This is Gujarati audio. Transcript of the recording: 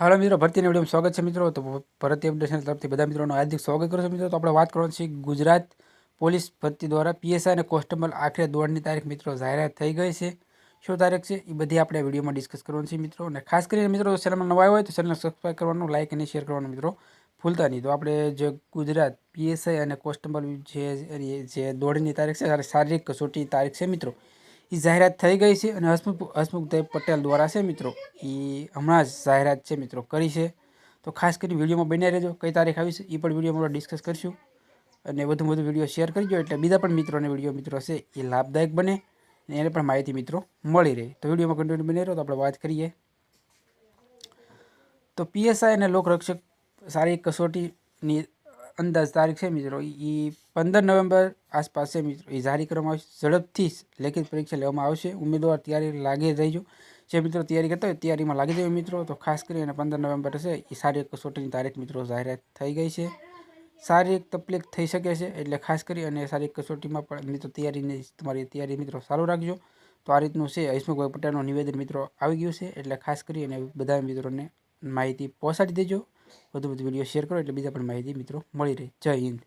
હાલો મિત્રો, ભરતીના વિડીયોમાં સ્વાગત છે મિત્રો. તો ભરતી અપડેશન તરફથી બધા મિત્રોનું હાર્દિક સ્વાગત કરું છું મિત્રો. તો આપણે વાત કરવાની છે ગુજરાત પોલીસ ભરતી દ્વારા પીએસઆઈ અને કોન્સ્ટેબલ આખરે દોડની તારીખ મિત્રો જાહેરાત થઈ ગઈ છે. શું તારીખ છે? એ બધી આપણે વિડીયોમાં ડિસ્કસ કરવાની છે મિત્રો. અને ખાસ કરીને મિત્રો ચેનલમાં નવા હોય તો ચેનલ સબસ્ક્રાઈબ કરવાનું લાઇક અને શેર કરવાનું મિત્રો ભૂલતા નહીં. તો આપણે જે ગુજરાત પીએસઆઈ અને કોન્સ્ટેબલ જે જે દોડની તારીખ છે શારીરિક કસોટી તારીખ છે મિત્રો. એ જાહેરાત થઈ ગઈ છે અને હસમુખ હસમુખભાઈ પટેલ દ્વારા છે મિત્રો. એ હમણાં જ જાહેરાત છે મિત્રો કરી છે. તો ખાસ કરીને વિડીયોમાં બન્યા રહેજો. કઈ તારીખ આવી છે એ પણ વિડીયોમાં ડિસ્કસ કરીશું. અને વધુ વધુ વીડિયો શેર કરજો એટલે બીજા પણ મિત્રોને વીડિયો મિત્રો છે એ લાભદાયક બને અને એને પણ માહિતી મિત્રો મળી રહે. તો વિડીયોમાં કન્ટિન્યુ બની રહ્યો તો આપણે વાત કરીએ. તો પીએસઆઈ અને લોકરક્ષક સારી કસોટીની અંદાજ તારીખ છે મિત્રો. એ પંદર નવેમ્બર આસપાસ છે મિત્રો. એ જારી કરવામાં આવશે. ઝડપથી લેખિત પરીક્ષા લેવામાં આવશે. ઉમેદવાર તૈયારી લાગી રહીજો જે મિત્રો તૈયારી કરતા હોય તૈયારીમાં લાગી જાય મિત્રો. તો ખાસ કરીને પંદર નવેમ્બર છે. એ શારીરિક કસોટીની તારીખ મિત્રો જાહેરાત થઈ ગઈ છે. શારીરિક તકલીફ થઈ શકે છે એટલે ખાસ કરી અને શારીરિક કસોટીમાં પણ મિત્રો તૈયારીની તમારી તૈયારી મિત્રો સારું રાખજો. તો આ રીતનું છે. હસમુખભાઈ પટેલનું નિવેદન મિત્રો આવી ગયું છે. એટલે ખાસ કરી અને બધા મિત્રોને માહિતી પહોંચાડી દેજો. વધુ વધુ વીડિયો શેર કરો એટલે બીજા પણ માહિતી મિત્રો મળી રહે. જય હિન્દ.